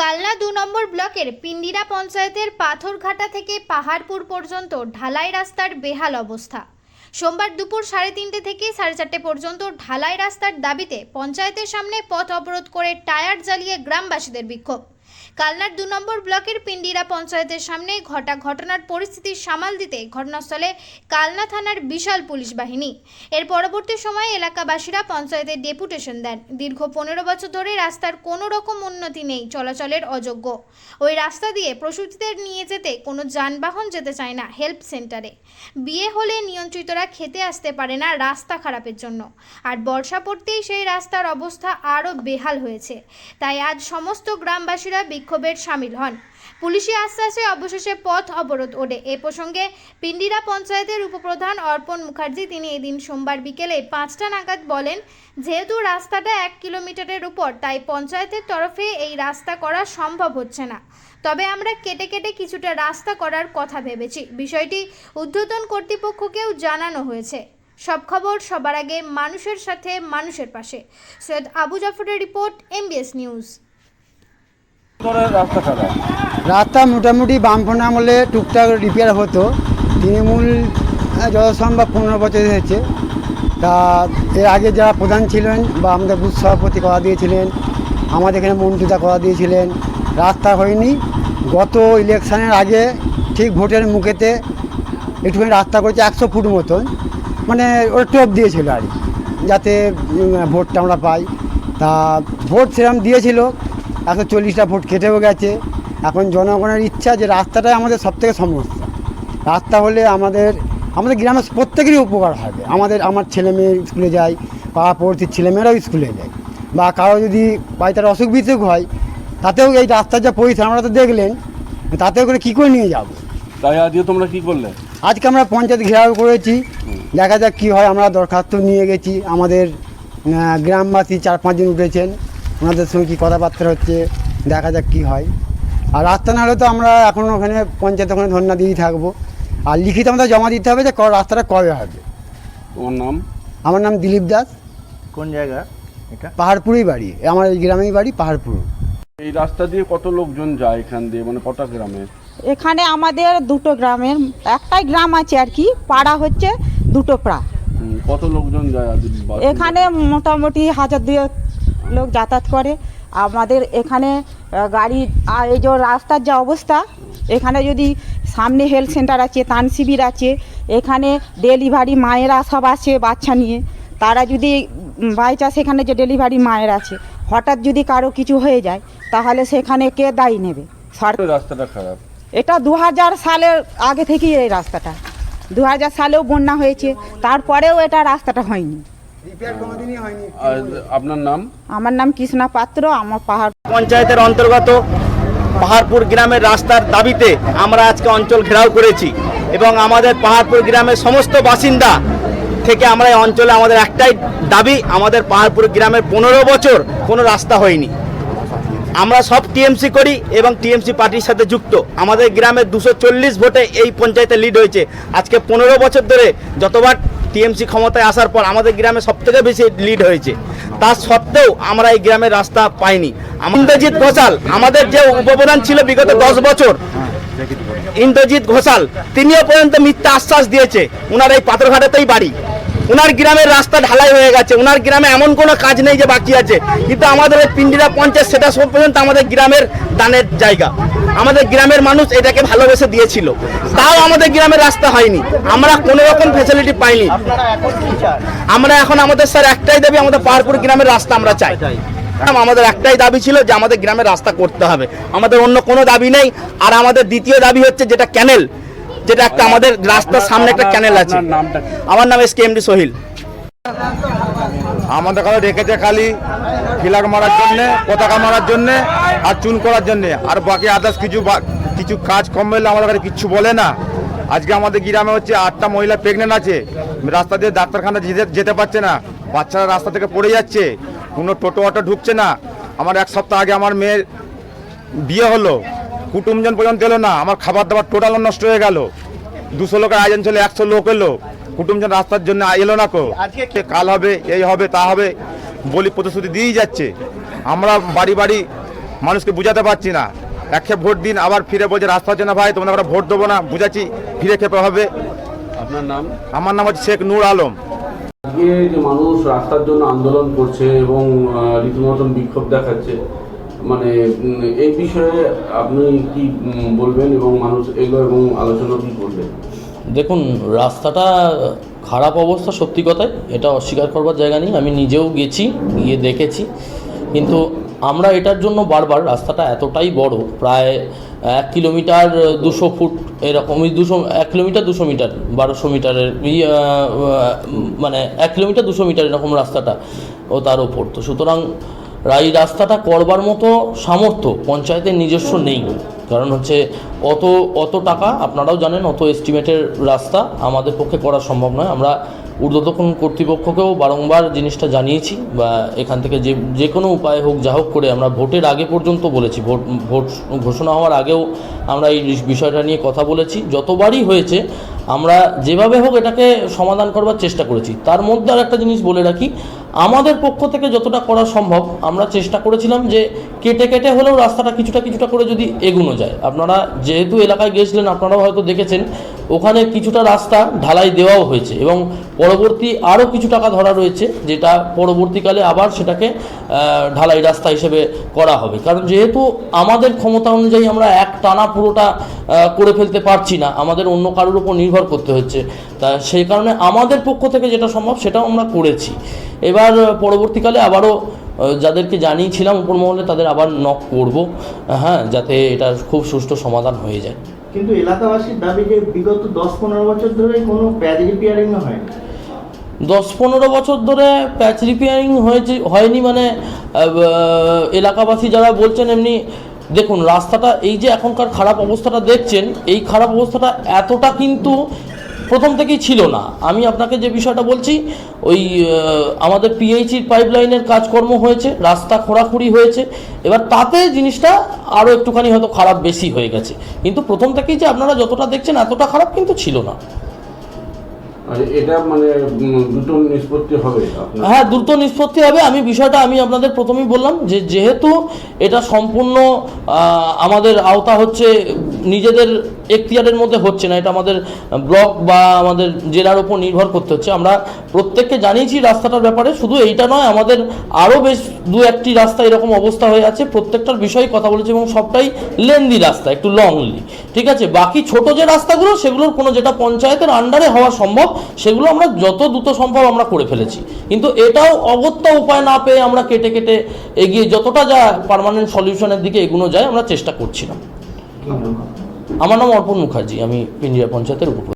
কালনা দু নম্বর ব্লকের পিন্ডিরা পঞ্চায়েতের পাথরঘাটা থেকে পাহাড়পুর পর্যন্ত ঢালাই রাস্তার বেহাল অবস্থা। সোমবার দুপুর সাড়ে তিনটে থেকে সাড়ে চারটে পর্যন্ত ঢালাই রাস্তার দাবিতে পঞ্চায়েতের সামনে পথ অবরোধ করে টায়ার জ্বালিয়ে গ্রামবাসীদের বিক্ষোভ। কালনার দু নম্বর ব্লকের পিন্ডিরা পঞ্চায়েতের সামনে ঘটা ঘটনার পরিস্থিতি সামাল দিতে ঘটনাস্থলে কালনা থানার বিশাল পুলিশ বাহিনী। এর পরবর্তী সময়ে এলাকাবাসীরা পঞ্চায়েতের ডেপুটেশন দেন। দীর্ঘ পনেরো বছর ধরে রাস্তার কোনো রকম উন্নতি নেই, চলাচলের অযোগ্য। ওই রাস্তা দিয়ে প্রসূতিদের নিয়ে যেতে কোনো যানবাহন যেতে চায় না হেল্প সেন্টারে। বিয়ে হলে নিয়ন্ত্রিতরা খেতে আসতে পারে না রাস্তা খারাপের জন্য। আর বর্ষা পড়তেই সেই রাস্তার অবস্থা আরও বেহাল হয়েছে। তাই আজ সমস্ত গ্রামবাসীরা বিক্ষোভের সামিল হন। পুলিশি আশ্বাসে অবশেষে পথ অবরোধ ওঠে। এ প্রসঙ্গে পিন্ডিরা পঞ্চায়েতের উপপ্রধান অর্পণ মুখার্জি তিনি এদিন সোমবার বিকেলে পাঁচটা নাগাদ বলেন, যেহেতু রাস্তাটা এক কিলোমিটারের উপর, তাই পঞ্চায়েতের তরফে এই রাস্তা করা সম্ভব হচ্ছে না। তবে আমরা কেটে কেটে কিছুটা রাস্তা করার কথা ভেবেছি। বিষয়টি ঊর্ধ্বতন কর্তৃপক্ষকেও জানানো হয়েছে। সব খবর সবার আগে মানুষের সাথে মানুষের পাশে। সৈয়দ আবু জাফরের রিপোর্ট, এমবিএস নিউজ। রাস্তা মোটামুটি বামফ্রন্ট আমলে টুকটাক রিপেয়ার হতো। তৃণমূল যত সম্ভব পনেরো বছর হয়েছে। তা এর আগে যারা প্রধান ছিলেন বা আমাদের বুথ সভাপতি করা দিয়েছিলেন, আমাদের এখানে মন্ত্রিতা করা দিয়েছিলেন, রাস্তা হয়নি। গত ইলেকশানের আগে ঠিক ভোটের মুখেতে একটুখানি রাস্তা করেছে একশো ফুট মতন। মানে ওর টোপ দিয়েছিল আর যাতে ভোটটা আমরা পাই। তা ভোট সেরকম দিয়েছিল একশো চল্লিশটা ভোট কেটেও গেছে। এখন জনগণের ইচ্ছা যে রাস্তাটাই আমাদের সবথেকে সমস্যা। রাস্তা হলে আমাদের আমাদের গ্রামের প্রত্যেকেরই উপকার হবে। আমাদের আমার ছেলে মেয়ে স্কুলে যায় পাড়া পড়তির ছেলেমেয়েরাও স্কুলে যায়। বা কারও যদি বাড়িতে একটা অসুখ বিসুখ হয় তাতেও এই রাস্তার যা পরিস্থিতি আমরা তো দেখলেন তাতেও করে কী করে নিয়ে যাব? তাই আজকে তোমরা কি করলে? আজকে আমরা পঞ্চায়েত ঘেরাও করেছি। দেখা যাক কী হয় আমরা দরখাস্ত নিয়ে গেছি। আমাদের গ্রামবাসী চার পাঁচজন উঠেছেন। ওনাদের সঙ্গে কী কথাবার্তা হচ্ছে দেখা যাক কী হয়। আর রাস্তা না হলে তো আমরা এখন ওখানে পঞ্চায়েত ওখানে ধর্ণা দিয়েই থাকব। আর লিখিত আমাদের জমা দিতে হবে যে ক- রাস্তাটা কবে হবে। তোমার নাম? আমার নাম দিলীপ দাস। কোন জায়গা এটা? পাহাড়পুরেই বাড়ি। আমার এই গ্রামেই বাড়ি পাহাড়পুর। এই রাস্তা দিয়ে কত লোকজন যায় এখান দিয়ে? মানে কটা গ্রামে? এখানে আমাদের দুটো গ্রামের একটাই গ্রাম আছে আর কি পাড়া হচ্ছে দুটো পাড়া কত লোকজন যায় এখানে মোটামুটি হাজার দুয়েক লোক যাতায়াত করে। আমাদের এখানে গাড়ি আর এই যে রাস্তার যা অবস্থা এখানে যদি সামনে হেলথ সেন্টার আছে তান শিবির আছে এখানে ডেলিভারি মায়েরা সব আছে বাচ্চা নিয়ে। তারা যদি বাই চান্স এখানে যে ডেলিভারি মায়ের আছে হঠাৎ যদি কারও কিছু হয়ে যায় তাহলে সেখানে কে দায়ী নেবে? রাস্তাটা খারাপ। এটা দু হাজার সালের আগে থেকেই এই রাস্তাটা। দু হাজার সালেও বন্যা হয়েছে তারপরেও এটা রাস্তাটা হয়নি। আপনার নাম? আমার নাম কৃষ্ণা পাত্র আমার পাহাড় পঞ্চায়েতের অন্তর্গত পাহাড়পুর গ্রামের রাস্তার দাবিতে আমরা আজকে অঞ্চল ঘেরাও করেছি এবং আমাদের পাহাড়পুর গ্রামের সমস্ত বাসিন্দা থেকে আমরা এই অঞ্চলে আমাদের একটাই দাবি আমাদের পাহাড়পুর গ্রামের পনেরো বছর কোনো রাস্তা হয়নি। আমরা সব টিএমসি করি এবং টিএমসি পার্টির সাথে যুক্ত। আমাদের গ্রামে দুশো চল্লিশ ভোটে এই পঞ্চায়েতে লিড হয়েছে। আজকে পনেরো বছর ধরে যতবার টিএমসি ক্ষমতায় আসার পর আমাদের গ্রামে সব থেকে বেশি লিড হয়েছে। তা সত্ত্বেও আমরা এই গ্রামের রাস্তা পাইনি। ইন্দ্রজিৎ ঘোষাল, আমাদের যে উপপ্রধান ছিল বিগত দশ বছর, ইন্দ্রজিৎ ঘোষাল, তিনিও পর্যন্ত মিথ্যা আশ্বাস দিয়েছে। ওনার এই পাথরঘাটাতেই বাড়ি। উনার গ্রামের রাস্তা ঢালাই হয়ে গেছে। উনার গ্রামে এমন কোনো কাজ নেই যে বাকি আছে। কিন্তু আমাদের এই পিন্ডিরা পঞ্চায়েত সেটা সব পর্যন্ত আমাদের গ্রামের দানের জায়গা। আমাদের গ্রামের মানুষ এটাকে ভালোবেসে দিয়েছিল। তাও আমাদের গ্রামের রাস্তা হয়নি। আমরা কোনো রকম ফ্যাসিলিটি পাইনি। আমরা এখন আমাদের স্যার একটাই দাবি আমাদের পাহাড়পুর গ্রামের রাস্তা আমরা চাই। আমাদের একটাই দাবি ছিল যে আমাদের গ্রামের রাস্তা করতে হবে। আমাদের অন্য কোনো দাবি নেই। আর আমাদের দ্বিতীয় দাবি হচ্ছে যেটা ক্যানেল। যেটা একটা আমাদের রাস্তার সামনে একটা ক্যানেল আছে। নামটা আমার নাম এস কে এমডি সোহিল। আমাদের কাছে রেখেছে খালি ফিলার মারার জন্যে পতাকা মারার জন্যে আর চুন করার জন্য। আর বাকি আদার্স কিছু বা- কিছু কাজ কম হলে আমাদের কাছে কিচ্ছু বলে না। আজকে আমাদের গ্রামে হচ্ছে আটটা মহিলা প্রেগনেন্ট আছে। রাস্তা দিয়ে ডাক্তারখানা যেতে যেতে পারছে না। বাচ্চারা রাস্তা থেকে পড়ে যাচ্ছে। কোনো টোটো অটো ঢুকছে না। আমার এক সপ্তাহ আগে আমার মেয়ের বিয়ে হলো। কুটুমজন পর্যন্ত এলো না। আমার খাবার দাবার টোটাল নষ্ট হয়ে গেল। দুশো লোকের আয়োজন ছিল একশো লোক এলো। কুটুমজন রাস্তার জন্য এলো না কো। আজকে কাল হবে এই হবে তা হবে বলি প্রতিশ্রুতি দিয়েই যাচ্ছে। আমরা বাড়ি বাড়ি মানুষকে বুঝাতে পারছি না। এক ভোট দিন আবার ফিরে বলছে রাস্তার জন্য ভাই তোমরা আমরা ভোট দেবো না। বুঝাচ্ছি ফিরে খেপে হবে। আপনার নাম? আমার নাম হচ্ছে শেখ নূর আলম। আজকে যে মানুষ রাস্তার জন্য আন্দোলন করছে এবং রীতিমতন বিক্ষোভ দেখাচ্ছে মানে এই বিষয়ে আপনি কি বলবেন এবং মানুষ এগুলো এবং আলোচনা কি করবেন দেখুন, রাস্তাটা খারাপ অবস্থা সত্যি কথাই এটা অস্বীকার করবার জায়গা নেই। আমি নিজেও গেছি, গিয়ে দেখেছি। কিন্তু আমরা এটার জন্য বারবার রাস্তাটা এতটাই বড়, প্রায় এক কিলোমিটার দুশো ফুট এরকমই দুশো, এক কিলোমিটার দুশো মিটার, বারোশো মিটারের মানে এক কিলোমিটার দুশো মিটার এরকম রাস্তাটা ও তার ওপর। তো সুতরাং এই রাস্তাটা করবার মতো সামর্থ্য পঞ্চায়েতের নিজস্ব নেই। কারণ হচ্ছে অত অত টাকা, আপনারাও জানেন, অত এস্টিমেটের রাস্তা আমাদের পক্ষে করা সম্ভব নয়। আমরা ঊর্ধ্বতন কর্তৃপক্ষকেও বারংবার জিনিসটা জানিয়েছি বা এখান থেকে যে যে কোনো উপায় হোক, যা হোক করে আমরা ভোটের আগে পর্যন্ত বলেছি। ভোট ভোট ঘোষণা হওয়ার আগেও আমরা এই বিষয়টা নিয়ে কথা বলেছি। যতবারই হয়েছে, আমরা যেভাবে হোক এটাকে সমাধান করবার চেষ্টা করেছি। তার মধ্যে আর একটা জিনিস বলে রাখি আমাদের পক্ষ থেকে যতটা করা সম্ভব, আমরা চেষ্টা করেছিলাম যে কেটে কেটে হলেও রাস্তাটা কিছুটা কিছুটা করে যদি এগুনো যায়। আপনারা যেহেতু এলাকায় গিয়েছিলেন আপনারাও হয়তো দেখেছেন, ওখানে কিছুটা রাস্তা ঢালাই দেওয়াও হয়েছে এবং পরবর্তী আরও কিছু টাকা ধরা রয়েছে, যেটা পরবর্তীকালে আবার সেটাকে ঢালাই রাস্তা হিসেবে করা হবে। কারণ যেহেতু আমাদের ক্ষমতা অনুযায়ী আমরা এক টানা পুরোটা করে ফেলতে পারছি না, আমাদের অন্য কারোর উপর নির্ভর করতে হচ্ছে। তা সেই কারণে আমাদের পক্ষ থেকে যেটা সম্ভব, সেটাও আমরা করেছি। এবার পরবর্তীকালে আবারও যাদেরকে জানিয়েছিলাম উপর মহলে তাদের আবার নক করব। হ্যাঁ যাতে এটার খুব সুষ্ঠু সমাধান হয়ে যায়। কিন্তু এলাকাবাসীর দাবি যে বিগত দশ পনেরো বছর ধরে কোনো প্যাচ রিপেয়ারিং হয়নি। দশ পনেরো বছর ধরে প্যাচ রিপেয়ারিং হয়েছে হয়নি মানে এলাকাবাসী যারা বলছেন এমনি দেখুন রাস্তাটা এই যে এখনকার খারাপ অবস্থাটা দেখছেন এই খারাপ অবস্থাটা এতটা কিন্তু প্রথম থেকেই ছিল না। আমি আপনাকে যে বিষয়টা বলছি ওই আমাদের পিএইচির পাইপলাইনের কাজকর্ম হয়েছে রাস্তা খোঁড়াখুড়ি হয়েছে। এবার তাতে জিনিসটা আরও একটুখানি হয়তো খারাপ বেশি হয়ে গেছে। কিন্তু প্রথম থেকেই যে আপনারা যতটা দেখছেন এতটা খারাপ কিন্তু ছিল না। এটা মানে উম, নিষ্পত্তি হবে হ্যাঁ দ্রুত নিষ্পত্তি হবে। আমি বিষয়টা আমি আপনাদের প্রথমেই বললাম যে যেহেতু এটা সম্পূর্ণ আমাদের আওতা হচ্ছে নিজেদের এখতিয়ারের মধ্যে হচ্ছে না, এটা আমাদের ব্লক বা আমাদের জেলার উপর নির্ভর করতে হচ্ছে। আমরা প্রত্যেককে জানিয়েছি রাস্তাটার ব্যাপারে, শুধু এইটা নয়, আমাদের আরও বেশ দু একটি রাস্তা এরকম অবস্থা হয়ে আছে, প্রত্যেকটার বিষয়ে কথা বলেছি এবং সবটাই লেন্দি রাস্তা, একটু লংলি, ঠিক আছে? বাকি ছোট যে রাস্তাগুলো, সেগুলোর কোনো যেটা পঞ্চায়েতের আন্ডারে হওয়া সম্ভব, সেগুলো আমরা যত দ্রুত সম্ভব আমরা করে ফেলেছি। কিন্তু এটাও অগত্যা উপায় না পেয়ে আমরা কেটে কেটে এগিয়ে, যতটা যা পার্মানেন্ট সলিউশনের দিকে এগুনো যায়, আমরা চেষ্টা করছিলাম আমার নাম অর্পণ মুখার্জি আমি পিঞ্জিরা পঞ্চায়েতের উপর